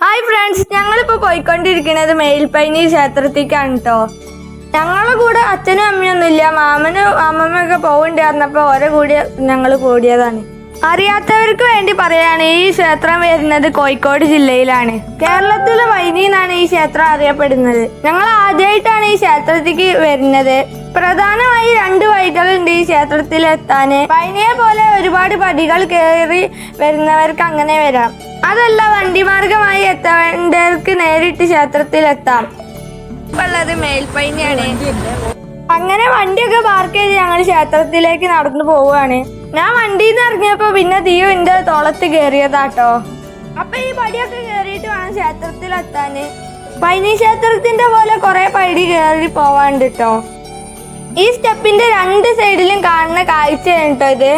Hi friends ഞങ്ങളിപ്പോ പോയിക്കൊണ്ടിരിക്കുന്നത് മേൽപ്പൈനി ക്ഷേത്രത്തേക്കാണ് കേട്ടോ ഞങ്ങളെ കൂടെ അച്ഛനും അമ്മയൊന്നുമില്ല മാമനും അമ്മമ്മയൊക്കെ പറഞ്ഞപ്പോ ഓരോ കൂടി ഞങ്ങൾ കൂടിയതാണ്. അറിയാത്തവർക്ക് വേണ്ടി പറയാണ് ഈ ക്ഷേത്രം വരുന്നത് കോഴിക്കോട് ജില്ലയിലാണ്. കേരളത്തിലെ വൈനി എന്നാണ് ഈ ക്ഷേത്രം അറിയപ്പെടുന്നത്. ഞങ്ങൾ ആദ്യമായിട്ടാണ് ഈ ക്ഷേത്രത്തിലേക്ക് വരുന്നത്. പ്രധാനമായി രണ്ട് വഴികളുണ്ട് ഈ ക്ഷേത്രത്തിൽ എത്താൻ പൈനയെ പോലെ ഒരുപാട് പടികൾ കയറി വരുന്നവർക്ക് അങ്ങനെ വരാം. അതല്ല വണ്ടി മാർഗമായി എത്തേണ്ടവർക്ക് നേരിട്ട് ക്ഷേത്രത്തിൽ എത്താം ഉള്ളത് മേൽപ്പൈനയാണ് അങ്ങനെ വണ്ടിയൊക്കെ പാർക്ക് ചെയ്ത് ഞങ്ങൾ ക്ഷേത്രത്തിലേക്ക് നടന്നു പോവുകയാണ്. ഞാൻ വണ്ടിയിൽ നിന്ന് ഇറങ്ങിയപ്പോ പിന്നെ തീയോ എന്റെ തോളത്ത് കയറിയതാട്ടോ അപ്പൊ ഈ പടിയൊക്കെ കയറിയിട്ട് വേണം ക്ഷേത്രത്തിൽ എത്താന് പൈനി ക്ഷേത്രത്തിന്റെ പോലെ കുറെ പടി കയറി പോവാണ്ട് കേട്ടോ ഈ സ്റ്റെപ്പിന്റെ രണ്ട് സൈഡിലും കാണുന്ന കാഴ്ചയാണ് കേട്ടോ ഇത്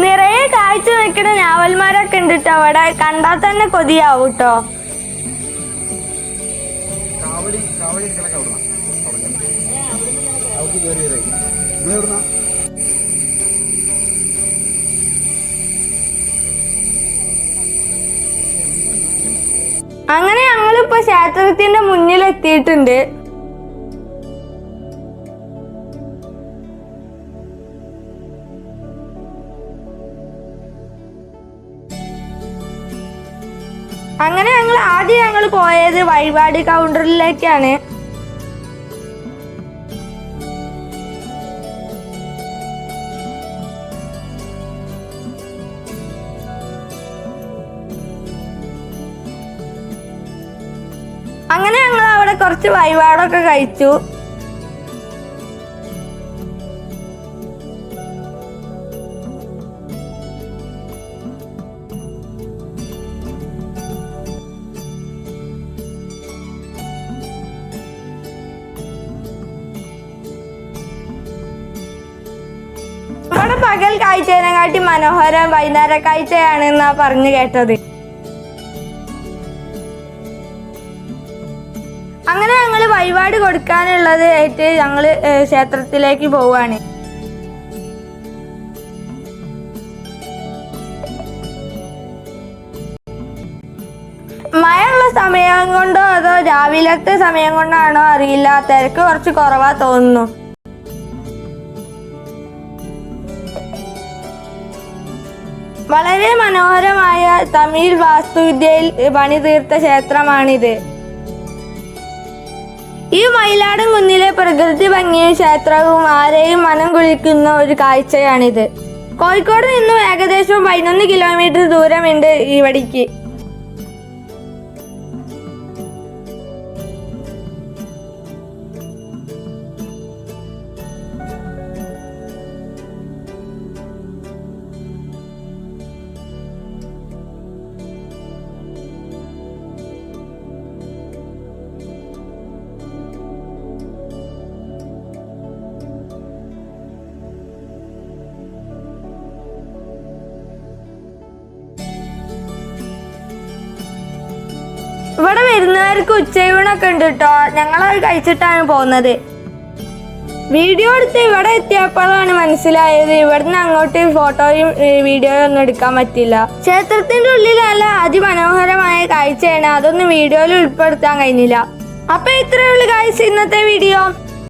നിറയെ കാഴ്ച വെക്കുന്ന ഞാവൽമാരൊക്കെ ഉണ്ട് കേട്ടോ അവിടെ. കണ്ടാൽ തന്നെ കൊതിയാവും കേട്ടോ അങ്ങനെ ഞങ്ങളിപ്പോ ക്ഷേത്രത്തിന്റെ മുന്നിൽ എത്തിയിട്ടുണ്ട് അങ്ങനെ ഞങ്ങൾ ആദ്യം ഞങ്ങൾ പോയത് വഴിപാട് കൗണ്ടറിലേക്കാണ് അങ്ങനെ ഞങ്ങൾ അവിടെ കുറച്ച് വഴിപാടൊക്കെ കഴിച്ചു. പകൽ കാഴ്ചേനെക്കാട്ടി മനോഹരം വൈകുന്നേര കാഴ്ചയാണ് എന്നാ പറഞ്ഞു കേട്ടത്. അങ്ങനെ ഞങ്ങൾ വഴിപാട് കൊടുക്കാനുള്ളത് ആയിട്ട് ഞങ്ങൾ ക്ഷേത്രത്തിലേക്ക് പോവാണ്. മഴയുള്ള സമയം കൊണ്ടോ അതോ രാവിലത്തെ സമയം കൊണ്ടാണോ അറിയില്ല. തിരക്ക് കുറച്ച് കുറവാ തോന്നുന്നു. വളരെ മനോഹരമായ തമിഴ് വാസ്തുവിദ്യയിൽ പണിതീർത്ത ക്ഷേത്രമാണിത്. ഈ മയിലാടും കുന്നിലെ പ്രകൃതി ഭംഗിയും ക്ഷേത്രവും ആരെയും മനം കുളിക്കുന്ന ഒരു കാഴ്ചയാണിത്. കോഴിക്കോട് നിന്നും ഏകദേശം പതിനൊന്ന് കിലോമീറ്റർ ദൂരമുണ്ട് ഇവിടേക്ക്. ഇവിടെ വരുന്നവർക്ക് ഉച്ചയൂണൊക്കെ ഉണ്ട് കേട്ടോ ഞങ്ങളത് കഴിച്ചിട്ടാണ് പോകുന്നത്. വീഡിയോ എടുത്ത് ഇവിടെ എത്തിയപ്പോഴാണ് മനസ്സിലായത് ഇവിടുന്ന് അങ്ങോട്ട് ഫോട്ടോയും വീഡിയോയും ഒന്നും എടുക്കാൻ പറ്റില്ല. ക്ഷേത്രത്തിന്റെ ഉള്ളിൽ നല്ല അതിമനോഹരമായ കാഴ്ചയാണ്. അതൊന്നും വീഡിയോയിൽ ഉൾപ്പെടുത്താൻ കഴിഞ്ഞില്ല. അപ്പൊ ഇത്രയേ ഉള്ളൂ കാഴ്ച ഇന്നത്തെ വീഡിയോ